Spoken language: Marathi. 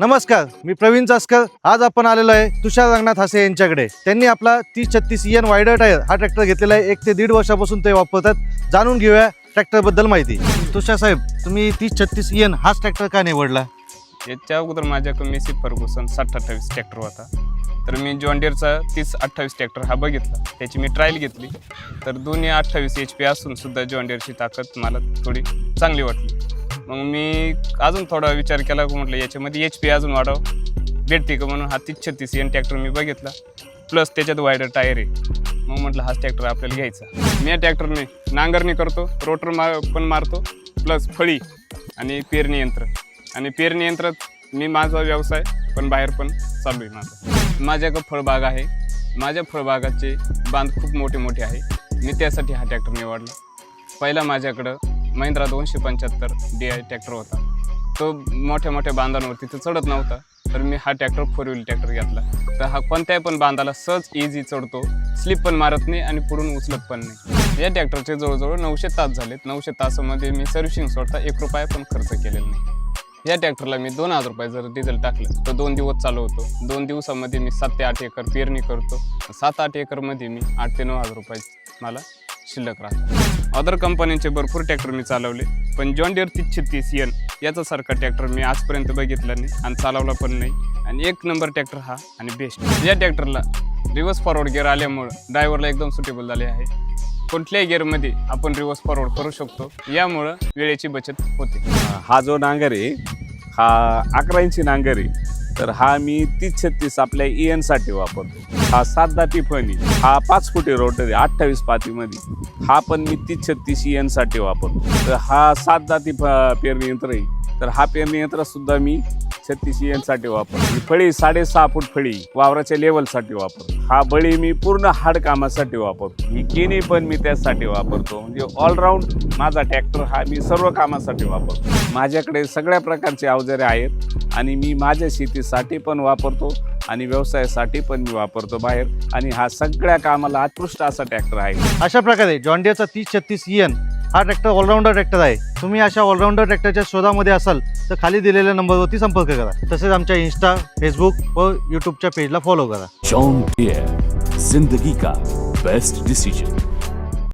नमस्कार मी प्रवीण चासकर आज आपण आलेलो आहे तुषार रंगनाथ हासे यांच्याकडे. त्यांनी आपला तीस छत्तीस एन वायडर टायर हा ट्रॅक्टर घेतलेला आहे. एक ते दीड वर्षापासून ते वापरतात. जाणून घेऊया ट्रॅक्टरबद्दल माहिती. तुषार साहेब तुम्ही तीस छत्तीस एन हाच ट्रॅक्टर का निवडला? याच्या अगोदर माझ्याकडे मेसी फर्गुसन साठ अठ्ठावीस ट्रॅक्टर होता. तर मी जॉन्डियरचा तीस अठ्ठावीस ट्रॅक्टर हा बघितला. त्याची मी ट्रायल घेतली. तर दोन्ही अठ्ठावीस एच पी असून सुद्धा जॉन्डियरची ताकद मला थोडी चांगली वाटली. मग मी अजून थोडा विचार केला की म्हटलं याच्यामध्ये एच पी अजून वाढव. भेटते का म्हणून हा तीस छत्तीस एन ट्रॅक्टर मी बघितला. प्लस त्याच्यात वायडर टायर आहे. मग म्हटलं हाच ट्रॅक्टर आपल्याला घ्यायचा. मी या ट्रॅक्टरने नांगरणी करतो रोटर मा पण मारतो प्लस फळी आणि पेरणी यंत्र. आणि पेरणी यंत्रात मी माझा व्यवसाय पण बाहेर पण चालू आहे माझा. माझ्याकडं फळबाग आहे. माझ्या फळबागाचे बांध खूप मोठे मोठे आहे. मी त्यासाठी हा ट्रॅक्टर निवडला. पहिला माझ्याकडं महिंद्रा दोनशे पंच्याहत्तर डी आय ट्रॅक्टर होता. तो मोठ्या मोठ्या बांधांवरती तो चढत नव्हता तर मी हा ट्रॅक्टर फोर व्हील ट्रॅक्टर घेतला. तर हा कोणत्याही पण बांधाला सहज इझी चढतो स्लिप पण मारत नाही आणि पुढून उचलत पण नाही. या ट्रॅक्टरचे जवळजवळ नऊशे तास झालेत. नऊशे तासामध्ये मी सर्व्हिसिंग सोडता एक रुपया पण खर्च केलेला नाही. या ट्रॅक्टरला मी दोन हजार रुपये जर डिझेल टाकलं तर दोन दिवस चालू होतो. दोन दिवसामध्ये मी सात ते आठ एकर पेरणी करतो. सात आठ एकरमध्ये मी आठ ते नऊ हजार रुपये मला शिल्लक राहतो. अदर कंपन्यांचे भरपूर ट्रॅक्टर मी चालवले पण जॉन डिअर तीस छत्तीस एन याचा सारखा ट्रॅक्टर मी आजपर्यंत बघितला नाही आणि चालवला पण नाही. आणि एक नंबर ट्रॅक्टर हा आणि बेस्ट या ट्रॅक्टरला रिव्हर्स फॉरवर्ड गिअर आल्यामुळं ड्रायव्हरला एकदम सुटेबल झाले आहे. कोणत्याही गिअरमध्ये आपण रिव्हर्स फॉरवर्ड करू शकतो. यामुळं वेळेची बचत होते. हा जो नांगर आहे हा अकरा इंची नांगर आहे तर हा मी तीस छत्तीस आपल्या EN साठी वापरतो. हा सात दाती फणी हा पाच फुटी रोटरी आहे अठ्ठावीस पातीमध्ये. हा पण मी तीस छत्तीस EN साठी वापरतो. तर हा सात दाती फ- पेरणी यंत्र आहे. तर हा पेरणी यंत्र सुद्धा मी छत्तीस EN साठी वापरतो. ही फळी साडेसहा फूट फळी वावराच्या लेवलसाठी वापर हा बळी मी पूर्ण हाड कामासाठी वापरतो. ही केनी पण मी त्यासाठी वापरतो. म्हणजे ऑलराऊंड माझा ट्रॅक्टर हा मी सर्व कामासाठी वापरतो. माझ्याकडे सगळ्या प्रकारचे अवजारे आहेत आणि मी माझ्या शेतीसाठी पण वापरतो आणि व्यवसायासाठी पण मी वापरतो बाहेर. आणि हा सगळ्या कामाला उत्कृष्ट असा ट्रॅक्टर आहे. अशा प्रकारे जॉन्डियाचा तीस छत्तीस एन हा ट्रॅक्टर ऑलराऊंडर ट्रॅक्टर आहे. तुम्ही अशा ऑलराऊंडर ट्रॅक्टरच्या शोधामध्ये असाल तर खाली दिलेल्या नंबरवरती संपर्क करा. तसेच आमच्या इन्स्टा फेसबुक व यूट्यूबच्या पेजला फॉलो करा. जॉन जिंदगी का बेस्ट डिसिजन